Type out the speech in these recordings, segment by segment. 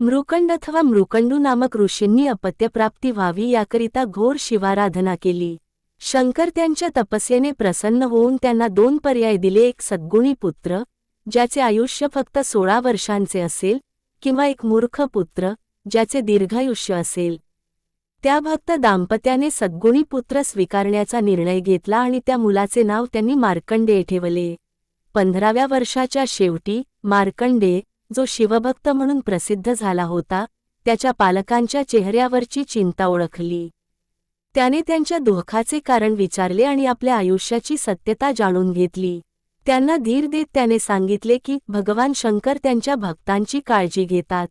मृकंड अथवा मृकंडू नामक ऋषींनी अपत्यप्राप्ती व्हावी याकरिता घोर शिवाराधना केली. शंकर त्यांच्या तपस्येने प्रसन्न होऊन त्यांना दोन पर्याय दिले एक सद्गुणी पुत्र ज्याचे आयुष्य फक्त सोळा वर्षांचे असेल किंवा एक मूर्ख पुत्र ज्याचे दीर्घायुष्य असेल. त्या भक्त दाम्पत्याने सद्गुणी पुत्र स्वीकारण्याचा निर्णय घेतला आणि त्या मुलाचे नाव त्यांनी मार्कंडेय ठेवले. पंधराव्या वर्षाच्या शेवटी मार्कंडे जो शिवभक्त म्हणून प्रसिद्ध झाला होता त्याच्या पालकांच्या चेहऱ्यावरची चिंता ओळखली. त्याने त्यांच्या दुःखाचे कारण विचारले आणि आपल्या आयुष्याची सत्यता जाणून घेतली. त्यांना धीर देत त्याने सांगितले की भगवान शंकर त्यांच्या भक्तांची काळजी घेतात.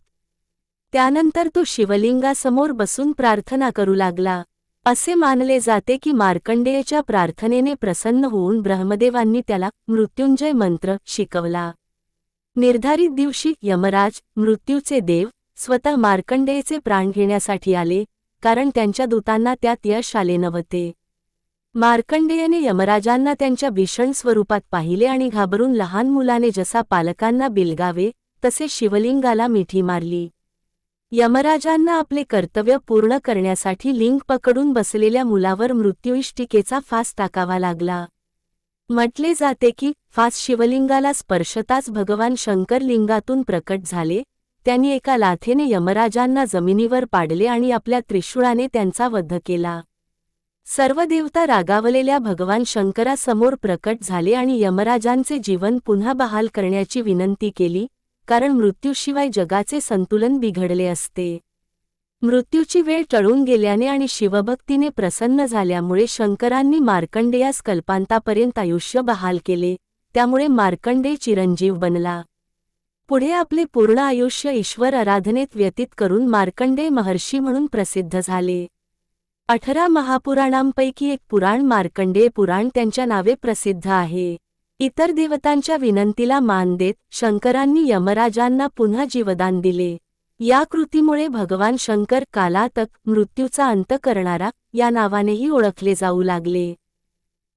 त्यानंतर तो शिवलिंगासमोर बसून प्रार्थना करू लागला. असे मानले जाते की मार्कंडेयच्या प्रार्थनेने प्रसन्न होऊन ब्रह्मदेवांनी त्याला मृत्युंजय मंत्र शिकवला. निर्धारित दिवशी यमराज मृत्यूचे देव स्वतः मार्कंडेयचे प्राण घेण्यासाठी आले कारण त्यांच्या दूतांना त्यात यश आले नव्हते. मार्कंडेयने यमराजांना त्यांच्या भीषण स्वरूपात पाहिले आणि घाबरून लहान मुलाने जसा पालकांना बिलगावे तसे शिवलिंगाला मिठी मारली. यमराजांना आपले कर्तव्य पूर्ण करण्यासाठी लिंग पकडून बसलेल्या मुलावर मृत्यूइष्टिकेचा फास टाकावा लागला. म्हटले जाते की फास शिवलिंगाला स्पर्शताच भगवान शंकर लिंगातून प्रकट झाले त्यांनी एका लाथेने यमराजांना जमिनीवर पाडले आणि आपल्या त्रिशूळाने त्यांचा वध केला. सर्व देवता रागावलेल्या भगवान शंकरासमोर प्रकट झाले आणि यमराजांचे जीवन पुन्हा बहाल करण्याची विनंती केली कारण मृत्यूशिवाय जगाचे संतुलन बिघडले असते. मृत्यूची वेळ टळून गेल्याने आणि शिवभक्तीने प्रसन्न झाल्यामुळे शंकरांनी मार्कंडेयास कल्पांतापर्यंत आयुष्य बहाल केले त्यामुळे मार्कंडे चिरंजीव बनला. पुढे आपले पूर्ण आयुष्य ईश्वर आराधनेत व्यतीत करून मार्कंडे महर्षी म्हणून प्रसिद्ध झाले. अठरा महापुराणांपैकी एक पुराण मार्कंडेय पुराण त्यांच्या नावे प्रसिद्ध आहे. इतर देवतांच्या विनंतीला मान देत शंकरांनी यमराजांना पुन्हा जीवदान दिले. या कृतीमुळे भगवान शंकर कालातक मृत्यूचा अंत करणारा या नावानेही ओळखले जाऊ लागले.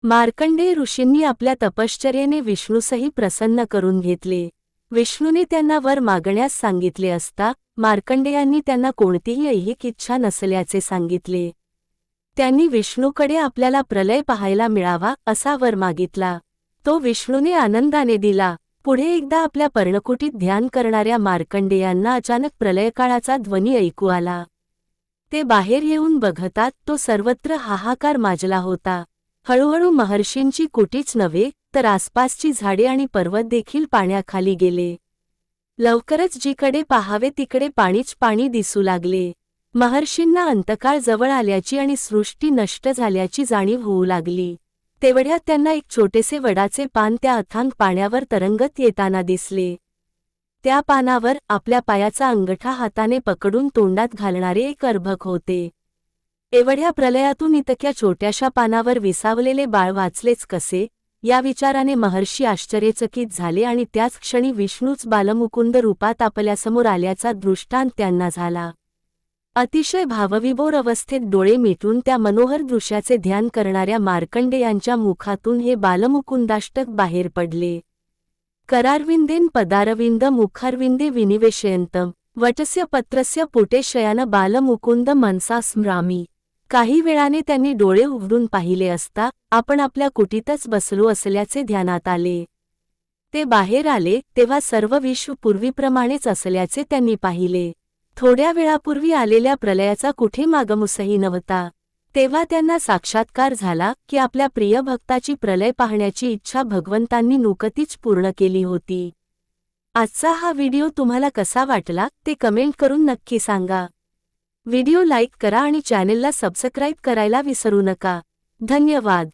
मार्कंडेय ऋषींनी आपल्या तपश्चर्येने विष्णूसही प्रसन्न करून घेतले. विष्णूने त्यांना वर मागण्यास सांगितले असता मार्कंडेयांनी त्यांना कोणतीही ऐहिक इच्छा नसल्याचे सांगितले. त्यांनी विष्णूकडे आपल्याला प्रलय पाहायला मिळावा असा वर मागितला. तो विष्णूने आनंदाने दिला. पुढे एकदा आपल्या पर्णकुटीत ध्यान करणाऱ्या मार्कंडेयांना अचानक प्रलयकाळाचा ध्वनी ऐकू आला. ते बाहेर येऊन बघतात तो सर्वत्र हाहाकार माजला होता. हळूहळू महर्षींची कुटीच नव्हे तर आसपासची झाडे आणि पर्वत देखील पाण्याखाली गेले. लवकरच जिकडे पाहावे तिकडे पाणीच पाणी दिसू लागले. महर्षींना अंतकाळ जवळ आल्याची आणि सृष्टी नष्ट झाल्याची जाणीव होऊ लागली. तेवढ्यात त्यांना एक छोटेसे वडाचे पान त्या अथांग पाण्यावर तरंगत येताना दिसले. त्या पानावर आपल्या पायाचा अंगठा हाताने पकडून तोंडात घालणारे एक अर्भक होते. एवढ्या प्रलयातून इतक्या छोट्याशा पानावर विसावलेले बाळ वाचलेच कसे? या विचाराने महर्षी आश्चर्यचकित झाले आणि त्याच क्षणी विष्णूच बालमुकुंद रूपात आपल्यासमोर आल्याचा दृष्टांत त्यांना झाला. अतिशय भावविभोर अवस्थेत डोळे मिटून त्या मनोहर दृश्याचे ध्यान करणाऱ्या मार्कंडे यांच्या मुखातून हे बालमुकुंदाष्टक बाहेर पडले. करारविंदेन पदारविंद मुखारविंदे विनिवेशयंत वटस्य पत्रस्य पुटेशयान बालमुकुंद मनसा स्मरामी. काही वेळाने त्यांनी डोळे उघडून पाहिले असता आपण आपल्या कुटीतच बसलो असल्याचे ध्यानात आले. ते बाहेर आले तेव्हा सर्व विश्व पूर्वीप्रमाणेच असल्याचे त्यांनी पाहिले. थोड्या वेळापूर्वी आलेल्या प्रलयाचा कुठे मागमुसही नव्हता. तेव्हा त्यांना साक्षात्कार झाला की आपल्या प्रिय भक्ताची प्रलय पाहण्याची इच्छा भगवंतांनी नुकतीच पूर्ण केली होती. आजचा हा व्हिडिओ तुम्हाला कसा वाटला ते कमेंट करून नक्की सांगा. व्हिडिओ लाईक करा आणि चॅनेलला सबस्क्राईब करायला विसरू नका. धन्यवाद.